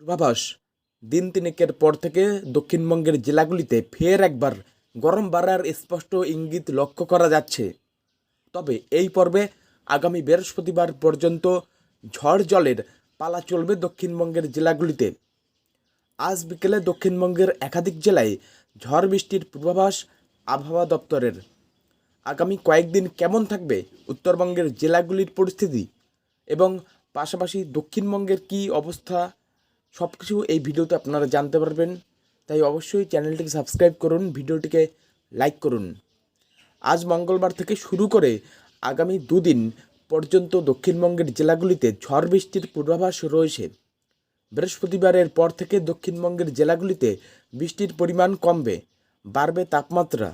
পূর্বাভাস। দিন তিনেকের পর থেকে দক্ষিণবঙ্গের জেলাগুলিতে ফের একবার গরম বাড়ার স্পষ্ট ইঙ্গিত লক্ষ্য করা যাচ্ছে। তবে এই পর্বে আগামী বৃহস্পতিবার পর্যন্ত ঝড় জলের পালা চলবে দক্ষিণবঙ্গের জেলাগুলিতে। আজ বিকেলে দক্ষিণবঙ্গের একাধিক জেলায় ঝড় বৃষ্টির পূর্বাভাস আবহাওয়া দপ্তরের। আগামী কয়েকদিন কেমন থাকবে উত্তরবঙ্গের জেলাগুলির পরিস্থিতি এবং পাশাপাশি দক্ষিণবঙ্গের কী অবস্থা সব কিছু এই ভিডিওতে আপনারা জানতে পারবেন। তাই অবশ্যই চ্যানেলটিকে সাবস্ক্রাইব করুন, ভিডিওটিকে লাইক করুন। আজ মঙ্গলবার থেকে শুরু করে আগামী দুদিন পর্যন্ত দক্ষিণবঙ্গের জেলাগুলিতে ঝড় বৃষ্টির পূর্বাভাস রয়েছে। বৃহস্পতিবারের পর থেকে দক্ষিণবঙ্গের জেলাগুলিতে বৃষ্টির পরিমাণ কমবে, বাড়বে তাপমাত্রা।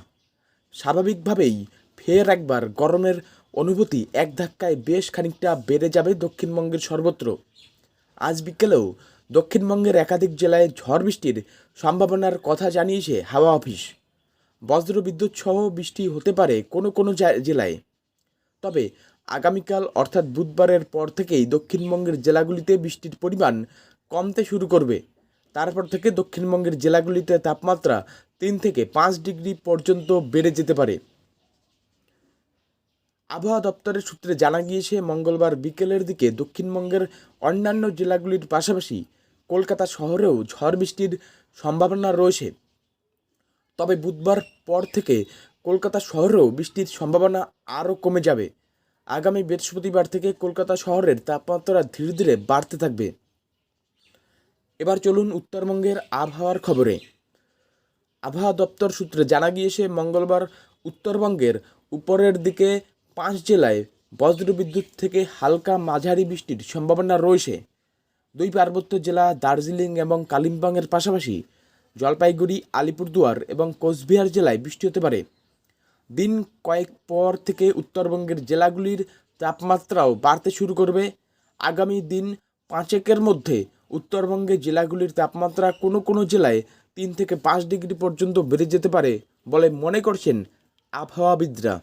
স্বাভাবিকভাবেই ফের একবার গরমের অনুভূতি এক ধাক্কায় বেশ খানিকটা বেড়ে যাবে দক্ষিণবঙ্গের সর্বত্র। আজ বিকেলেও দক্ষিণবঙ্গের একাধিক জেলায় ঝড় বৃষ্টির সম্ভাবনার কথা জানিয়েছে হাওয়া অফিস। বজ্র বিদ্যুৎ সহ বৃষ্টি হতে পারে কোনো কোনো জেলায়। তবে আগামীকাল অর্থাৎ বুধবারের পর থেকেই দক্ষিণবঙ্গের জেলাগুলিতে বৃষ্টির পরিমাণ কমতে শুরু করবে। তারপর থেকে দক্ষিণবঙ্গের জেলাগুলিতে তাপমাত্রা তিন থেকে পাঁচ ডিগ্রি পর্যন্ত বেড়ে যেতে পারে। আবহাওয়া দপ্তরের সূত্রে জানা গিয়েছে, মঙ্গলবার বিকেলের দিকে দক্ষিণবঙ্গের অন্যান্য জেলাগুলির পাশাপাশি কলকাতা শহরেও ঝড় বৃষ্টির সম্ভাবনা রয়েছে। তবে বুধবার পর থেকে কলকাতা শহরেও বৃষ্টির সম্ভাবনা আরও কমে যাবে। আগামী বৃহস্পতিবার থেকে কলকাতা শহরের তাপমাত্রা ধীরে ধীরে বাড়তে থাকবে। এবার চলুন উত্তরবঙ্গের আবহাওয়ার খবরে। আবহাওয়া দপ্তর সূত্রে জানা গিয়েছে, মঙ্গলবার উত্তরবঙ্গের উপরের দিকে পাঁচ জেলায় বজ্রবিদ্যুৎ থেকে হালকা মাঝারি বৃষ্টির সম্ভাবনা রয়েছে। দুই পার্বত্য জেলা দার্জিলিং এবং কালিম্পংয়ের পাশাপাশি জলপাইগুড়ি, আলিপুরদুয়ার এবং কোচবিহার জেলায় বৃষ্টি হতে পারে। দিন কয়েক পর থেকে উত্তরবঙ্গের জেলাগুলির তাপমাত্রাও বাড়তে শুরু করবে। আগামী দিন পাঁচেকের মধ্যে উত্তরবঙ্গের জেলাগুলির তাপমাত্রা কোনো কোনো জেলায় তিন থেকে পাঁচ ডিগ্রি পর্যন্ত বেড়ে যেতে পারে বলে মনে করছেন আবহাওয়াবিদরা।